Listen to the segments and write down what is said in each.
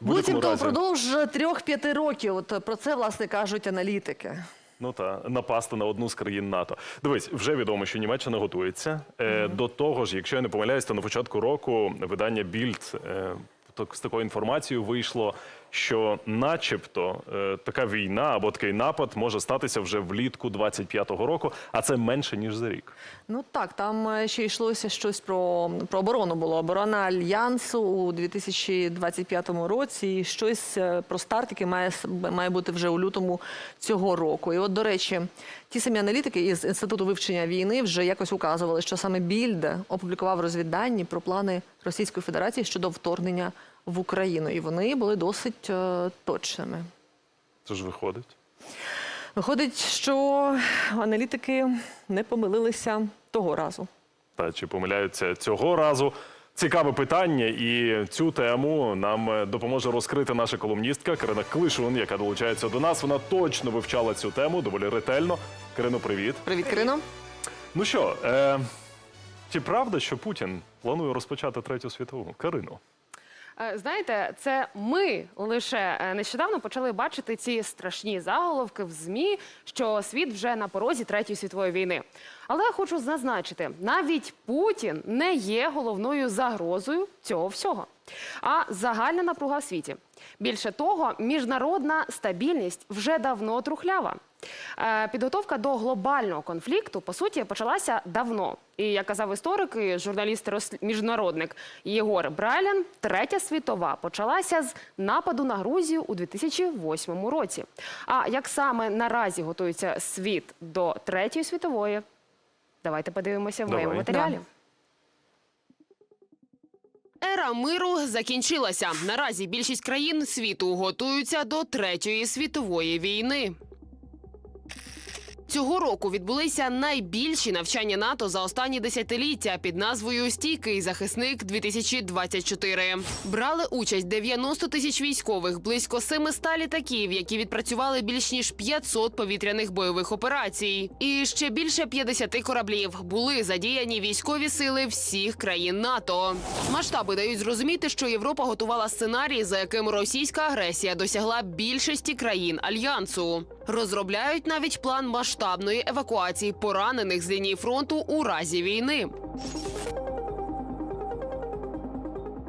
Буцімто впродовж трьох-п'яти років. От про це власне кажуть аналітики. Ну та напасти на одну з країн НАТО. Дивись, вже відомо, що Німеччина готується. Е, До того ж, якщо я не помиляюсь, то на початку року видання Більд е, так- з такою інформацією вийшло, що, начебто, е, така війна або такий напад може статися вже влітку 25-го року, а це менше ніж за рік. Ну так, там е, ще йшлося щось про, про оборону було. Оборона альянсу у 2025 році. І щось е, про старт, який має, має бути вже у лютому цього року. І от, до речі, ті самі аналітики із інституту вивчення війни вже якось указували, що саме Більде опублікував розвіддані про плани Російської Федерації щодо вторгнення в Україну. І вони були досить е, точними. Це ж виходить. Виходить, що аналітики не помилилися того разу. Та чи помиляються цього разу? Цікаве питання, і цю тему нам е, допоможе розкрити наша колумністка Карина Клишун, яка долучається до нас. Вона точно вивчала цю тему доволі ретельно. Карино, привіт. Привіт, Кирино. Ну що, е, чи правда, що Путін планує розпочати третю світову? Карино. Е, Знаєте, це ми лише е, нещодавно почали бачити ці страшні заголовки в змі, що світ вже на порозі третьої світової війни. Але я хочу зазначити, навіть Путін не є головною загрозою цього всього, а загальна напруга в світі. Більше того, міжнародна стабільність вже давно трухлява. Е, Підготовка до глобального конфлікту по суті почалася давно. І як казав історик і журналіст міжнародник Єгор Брайлян, третя світова почалася з нападу на Грузію у 2008 році. А як саме наразі готується світ до третьої світової? Давайте подивимося в моєму матеріалі. Ера миру закінчилася. Наразі більшість країн світу готуються до третьої світової війни. Цього року відбулися найбільші навчання НАТО за останні десятиліття під назвою Стійкий захисник 2024 Брали участь 90 тисяч військових, близько 700 літаків, які відпрацювали більш ніж 500 повітряних бойових операцій. І ще більше 50 кораблів були задіяні військові сили всіх країн НАТО. Масштаби дають зрозуміти, що Європа готувала сценарій, за яким російська агресія досягла більшості країн альянсу. Розробляють навіть план масштабної евакуації поранених з лінії фронту у разі війни.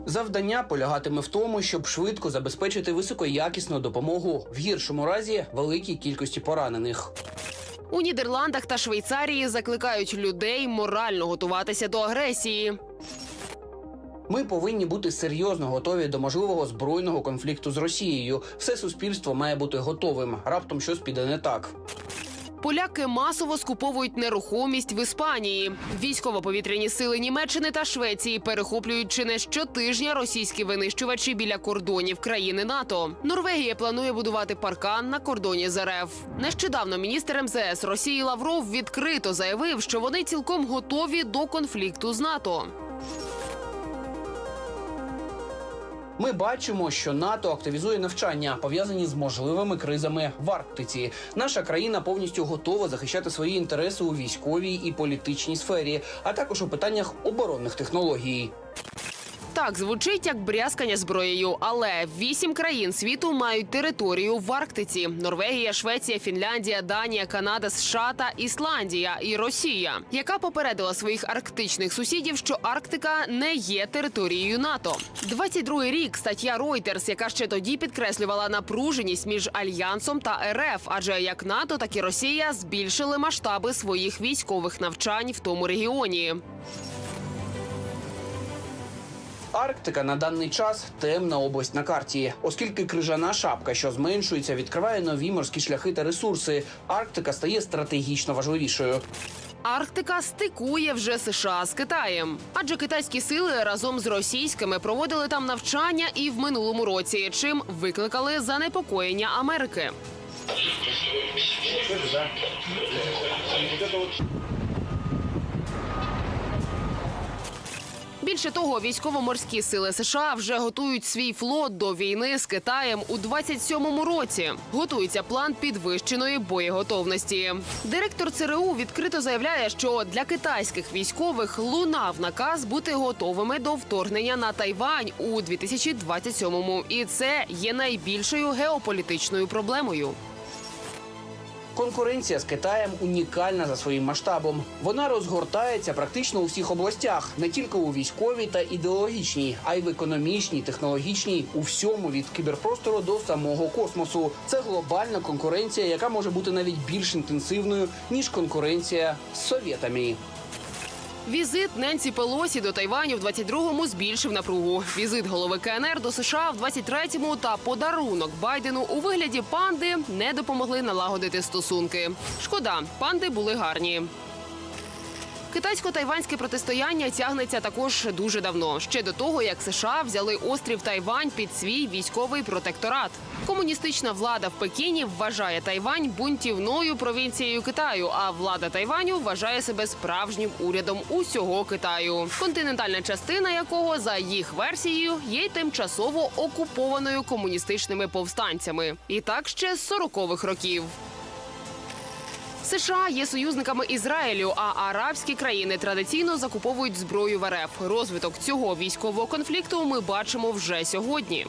Завдання полягатиме в тому, щоб швидко забезпечити високоякісну допомогу в гіршому разі великій кількості поранених. У Нідерландах та Швейцарії закликають людей морально готуватися до агресії. Ми повинні бути серйозно готові до можливого збройного конфлікту з Росією. Все суспільство має бути готовим. Раптом щось піде не так. Поляки масово скуповують нерухомість в Іспанії. Військово-повітряні сили Німеччини та Швеції перехоплюють чи не щотижня російські винищувачі біля кордонів країни НАТО. Норвегія планує будувати паркан на кордоні з РФ. Нещодавно міністр МЗС Росії Лавров відкрито заявив, що вони цілком готові до конфлікту з НАТО. Ми бачимо, що НАТО активізує навчання, пов'язані з можливими кризами в Арктиці. Наша країна повністю готова захищати свої інтереси у військовій і політичній сфері, а також у питаннях оборонних технологій. Так звучить як брязкання зброєю, але вісім країн світу мають територію в Арктиці: Норвегія, Швеція, Фінляндія, Данія, Канада, США та Ісландія і Росія, яка попередила своїх арктичних сусідів, що Арктика не є територією НАТО. 22-й рік стаття Reuters, яка ще тоді підкреслювала напруженість між альянсом та РФ, адже як НАТО, так і Росія збільшили масштаби своїх військових навчань в тому регіоні. Арктика на даний час темна область на карті, оскільки крижана шапка, що зменшується, відкриває нові морські шляхи та ресурси. Арктика стає стратегічно важливішою. Арктика стикує вже США з Китаєм, адже китайські сили разом з російськими проводили там навчання і в минулому році, чим викликали занепокоєння Америки. Більше того, військово-морські сили США вже готують свій флот до війни з Китаєм у 27-му році. Готується план підвищеної боєготовності. Директор ЦРУ відкрито заявляє, що для китайських військових лунав наказ бути готовими до вторгнення на Тайвань у 2027-му. І це є найбільшою геополітичною проблемою. Конкуренція з Китаєм унікальна за своїм масштабом. Вона розгортається практично у всіх областях, не тільки у військовій та ідеологічній, а й в економічній, технологічній, у всьому від кіберпростору до самого космосу. Це глобальна конкуренція, яка може бути навіть більш інтенсивною ніж конкуренція з совєтами. Візит Ненсі Пелосі до Тайваню в 22-му збільшив напругу. Візит голови КНР до США в 23-му та подарунок Байдену у вигляді панди не допомогли налагодити стосунки. Шкода, панди були гарні. Китайсько-тайванське протистояння тягнеться також дуже давно, ще до того, як США взяли острів Тайвань під свій військовий протекторат. Комуністична влада в Пекіні вважає Тайвань бунтівною провінцією Китаю, а влада Тайваню вважає себе справжнім урядом усього Китаю, континентальна частина якого за їх версією є тимчасово окупованою комуністичними повстанцями. І так ще з 40-х років. США є союзниками Ізраїлю, а арабські країни традиційно закуповують зброю в РФ. Розвиток цього військового конфлікту ми бачимо вже сьогодні.